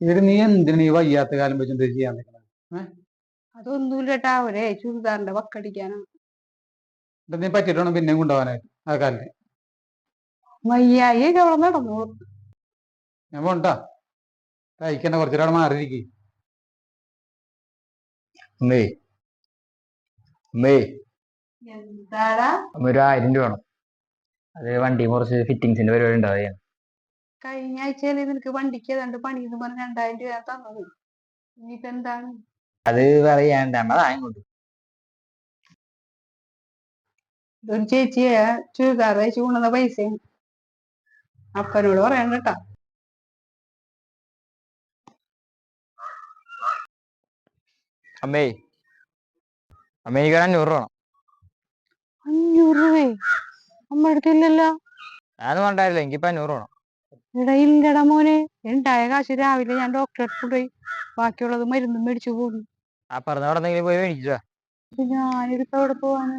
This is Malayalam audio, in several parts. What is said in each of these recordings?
ഇവിടെ നീ എന്തിനാ നീ വയ്യാത്ത കാലം ഇത് ചെയ്യാൻ അതൊന്നുമില്ല ചേട്ടാ ഒരേ ചുരിദാറിന്റെ വക്കടിക്കാനാ. എന്നിട്ട് നീ പറ്റിയിട്ട് വേണം പിന്നെയും കൊണ്ടുപോകാനായിട്ട് ആ കാലിന്. വയ്യായി നടന്നോളും. ഞാൻ പോണ്ടാ തയ്ക്കണ്ട കുറച്ചൊരാൾ മാറിയിരിക്കും. അമ്മേ അമ്മേ എന്താടാ? അമ്മ ഒരു ആയിരം രൂപ വേണം. അത് വണ്ടി കുറച്ച് ഫിറ്റിങ്സിന്റെ പരിപാടി ഉണ്ടാവുക കഴിഞ്ഞ ആഴ്ചയിൽ നിനക്ക് വണ്ടിക്ക് ഏതാണ്ട് പണി എന്ന് പറഞ്ഞ് രണ്ടായിരം രൂപ തന്നത്. ഇനിയിപ്പോ എന്താണ്? അത് പറയാണ്ട് ഇങ്ങോട്ട് ഒരു ചേച്ചിയെ ചുരിദാർ തയ്ച്ച് കൊണ്ടുവന്ന പൈസയാണ്. അപ്പനോട് പറയണ്ട കേട്ടാ. അമ്മേ. അമ്മേ എനിക്ക് അഞ്ഞൂറ് രൂപ അഞ്ഞൂറ് രൂപ? അമ്മ എടുത്തില്ലല്ലോ ഞാനും വേണ്ടായില്ല എനിക്കിപ്പോ അഞ്ഞൂറ് വേണം. ഇവിടെ ഇല്ലടാ മോനെ. ഉണ്ടായ കാശ് രാവിലെ ഞാൻ ഡോക്ടറെ അടുത്ത് കൊണ്ടുപോയി ബാക്കിയുള്ളത് മരുന്നും മേടിച്ചു പോകും. ആ പറഞ്ഞ അവിടെ എന്തെങ്കിലും പോയി മേടിച്ചാ? അപ്പൊ ഞാനിതിപ്പോ എവിടെ പോവാന്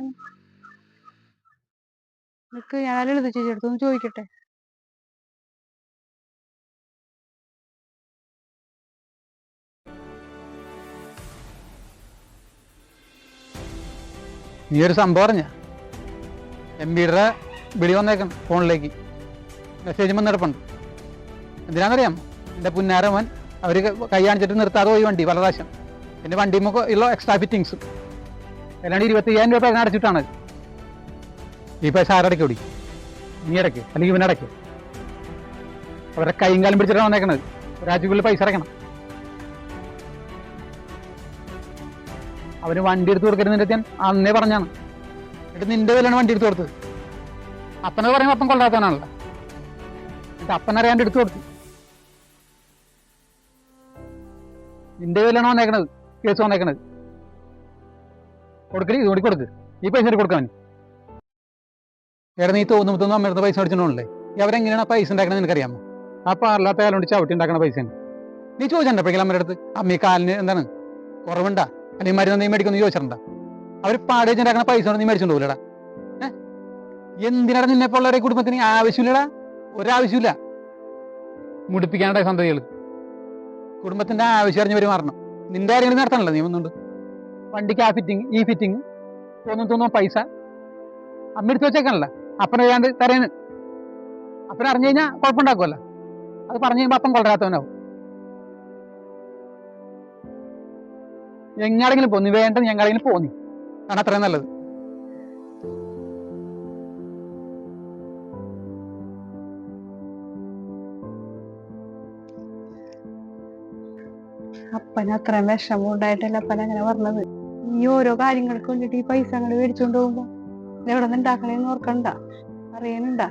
നിക്ക് ഞാൻ ലളിത ചേച്ചി അടുത്തൊന്ന് ചോദിക്കട്ടെ. നീ ഒരു സംഭവം അറിഞ്ഞ? എം ബിയുടെ വിളി വന്നേക്കണം ഫോണിലേക്ക്. മെസ്സേജ് വന്നെടുപ്പുണ്ട് എന്തിനാണെന്നറിയാം എന്റെ പുന്നാരമൻ അവർ കൈ കാണിച്ചിട്ട് നിർത്താതെ പോയി വണ്ടി പല പ്രാവശ്യം. വണ്ടി ഉള്ള എക്സ്ട്രാ ഫിറ്റിങ്സും അല്ലാണ്ട് ഇരുപത്തി അയ്യായിരം രൂപ അങ്ങനെ അടച്ചിട്ടാണ്. ഈ പൈസ ആരടയ്ക്ക് ഓടി? നീ അടയ്ക്ക് അല്ലെങ്കിൽ ഇവൻ അടയ്ക്ക്. അവരെ കൈയും കാലം പിടിച്ചിട്ടാണ് വന്നേക്കണത്. ഒരാഴ്ചക്കുള്ളിൽ പൈസ അടയ്ക്കണം. അവന് വണ്ടി എടുത്ത് കൊടുക്കരുതിന്റെ ഞാൻ അന്നേ പറഞ്ഞാണ്. എന്നിട്ട് നിന്റെ വിലയാണ് വണ്ടി എടുത്ത് കൊടുത്തത്. അപ്പനെ പറയുമ്പോൾ അപ്പം കൊള്ളാത്തവനാണല്ലോ. എന്നിട്ട് അപ്പനറിയാണ്ട് എടുത്തു കൊടുത്തു. നിന്റെ വന്നേക്കണത്? കേസ് വന്നേക്കണത്. കൊടുക്കൽ ഇതുകൂടി കൊടുക്ക്. ഈ പൈസ കൂടി കൊടുക്കാൻ എടാ നീ തോന്നും തോന്നുന്നു അമ്മയുടെ പൈസ അടിച്ചിട്ടുണ്ടല്ലേ അവരെങ്ങനെയാണ് ആ പൈസ ഉണ്ടാക്കണത് നിനക്കറിയാമോ? ആ പാർലാത്ത കാലുകൊണ്ട് ചവിട്ടി ഉണ്ടാക്കണ പൈസയാണ്. നീ ചോദിച്ചിട്ടുണ്ടെപ്പോഴേക്കും അമ്മയുടെ അടുത്ത് അമ്മ കാലിന് എന്താണ്? കുറവുണ്ടാ? അല്ലെങ്കിൽ മരുന്ന് നീ മേടിക്കുന്നു ചോദിച്ചിട്ടുണ്ടാ? അവർ പാടേജ് ഉണ്ടാക്കണ പൈസ കൊണ്ട് നീ ഏഹ് എന്തിനാണ് നിന്നെ പോലുള്ളവരെ കുടുംബത്തിന് ആവശ്യമില്ലടാ? ഒരാവശ്യമില്ല. മുടിപ്പിക്കാനുള്ള സന്തതികൾ കുടുംബത്തിന്റെ ആവശ്യം അറിഞ്ഞ് പെരുമാറണം നിന്റെ കാര്യങ്ങൾ നടത്തണല്ലോ നീ ഒന്നുണ്ട് വണ്ടിക്ക് ആ ഫിറ്റിങ് ഈ ഫിറ്റിങ് തോന്നും തോന്നും പൈസ. അമ്മ എടുത്ത് വെച്ചേക്കാണല്ലോ. അപ്പനെ ചെയ്യാണ്ട് തരേന്ന്. അപ്പനെ അറിഞ്ഞു കഴിഞ്ഞാൽ കുഴപ്പമുണ്ടാക്കുമല്ലോ അത് പറഞ്ഞു കഴിയുമ്പോൾ അപ്പം കൊള്ളരാത്തവനാവും. എങ്ങാടെങ്കിലും പോന്നി വേണ്ട ഞങ്ങളെങ്കിലും പോന്നി കാരണം അത്രയും നല്ലത്. അപ്പന് അത്രയും വിഷമം ഉണ്ടായിട്ടല്ല അപ്പന അങ്ങനെ പറഞ്ഞത്. ഈ ഓരോ കാര്യങ്ങൾക്ക് വേണ്ടിട്ട് ഈ പൈസ അങ്ങോട്ട് മേടിച്ചോണ്ട് പോകുമ്പോ എവിടെ നിന്ന് ഉണ്ടാക്കണേന്ന് ഓർക്കണ്ട. അറിയണണ്ട.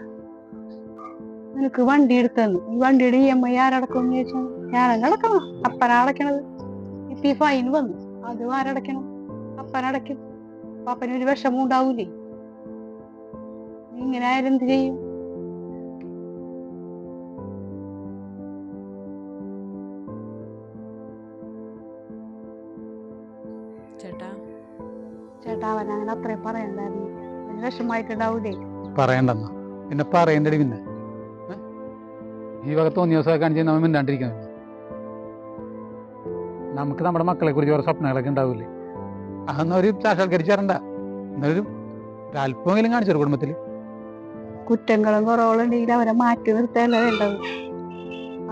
നിനക്ക് വണ്ടി എടുത്തെന്ന്. ഈ വണ്ടിയുടെ ഇ എം ഐ ആരടക്കും ചോദിച്ചാൽ ഞാനല്ല അടക്കണം അപ്പനടക്കണത് ഇപ്പൊ ഈ ഫൈൻ വന്നു. അതും ആരടക്കണം? അപ്പനടക്കും അപ്പനൊരു വിഷമം ഉണ്ടാവൂലേ? ഇങ്ങനെ ആയാലും എന്ത് ചെയ്യും? ചേട്ടാ. ചേട്ടാ അവൻ അങ്ങനെ അത്രയും പറയണ്ടായിരുന്നു. അവന് വിഷമായിട്ടുണ്ടാവൂലേ പറയണ്ടെന്നാ. പിന്നെ പറയണ്ടടി പിന്നെ. ഏ? ഈ വക തോന്നിയ ദിവസമൊക്കെ കാണിച്ച് നമ്മൾ മിണ്ടാണ്ടിരിക്കുന്നത് നമുക്ക് നമ്മുടെ മക്കളെ കുറിച്ച് ഓരോ സ്വപ്നങ്ങളൊക്കെ ഉണ്ടാവില്ലേ അതൊന്നും ഒരു സാക്ഷാത്കരിച്ചാറണ്ട എന്നൊരു ഒരല്പമെങ്കിലും കാണിച്ചു കുടുംബത്തിൽ കുറ്റങ്ങളും കുറവുകളും ഉണ്ടെങ്കിൽ അവരെ മാറ്റി നിർത്തല്ലേ വേണ്ടത്?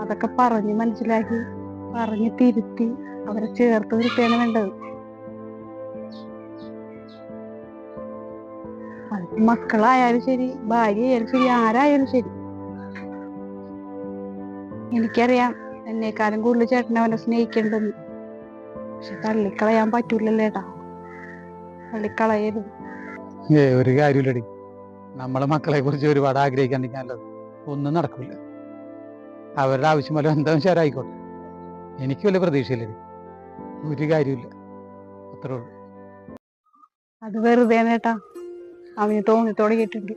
അതൊക്കെ പറഞ്ഞ് മനസ്സിലാക്കി പറഞ്ഞ് തിരുത്തി അവരെ ചേർത്ത് നിർത്തിയാണ് വേണ്ടത്. മക്കളായാലും ശരി ഭാര്യ ആയാലും ശരി ആരായാലും ശരി. എനിക്കറിയാം എന്നെക്കാളും കൂടുതൽ ചേട്ടനെ അവനെ സ്നേഹിക്കേണ്ടെന്ന് പക്ഷെ തള്ളിക്കളയാൻ പറ്റൂലല്ലേട്ടാ തള്ളിക്കളയരുത്. ഏ ഒരു കാര്യമില്ലടി. നമ്മളെ മക്കളെ കുറിച്ച് ഒരുപാട് ആഗ്രഹിക്കാണ്ടിരിക്കാൻ നല്ലത് ഒന്നും നടക്കില്ല അവരുടെ ആവശ്യം പോലെ എന്താ വെച്ചാൽ ആയിക്കോട്ടെ എനിക്ക് വലിയ പ്രതീക്ഷയില്ല ഒരു കാര്യമില്ല അത്രേ ഉള്ളൂ. അത് വെറുതെ നേട്ടാ അവന് തോന്നി തുടങ്ങിയിട്ടുണ്ട്.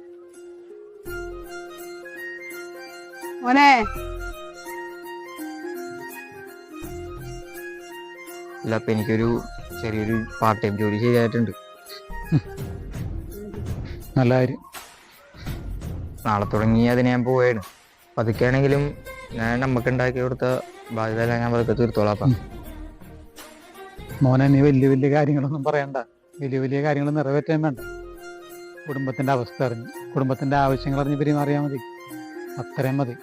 മോനെ. ഇല്ല അപ്പൊ എനിക്കൊരു ചെറിയൊരു പാർട്ട് ടൈം ജോലി ശരിയായിട്ടുണ്ട് നല്ല കാര്യം. നാളെ തുടങ്ങി അതിന് ഞാൻ പോവായിരുന്നു അപ്പൊ അതൊക്കെയാണെങ്കിലും ഞാൻ നമുക്ക് ഉണ്ടാക്കി കൊടുത്ത ബാധ്യത ഞാൻ പതുക്കെ തീർത്തോളാം അപ്പ. മോനെ നീ വലിയ വലിയ കാര്യങ്ങളൊന്നും പറയണ്ട. വലിയ വലിയ കാര്യങ്ങൾ നിറവേറ്റാൻ വേണ്ട. കുടുംബത്തിന്റെ അവസ്ഥ അറിഞ്ഞ് കുടുംബത്തിന്റെ ആവശ്യങ്ങൾ അറിഞ്ഞ് പെരുമാറിയാൽ മതി. അത്രയും മതി.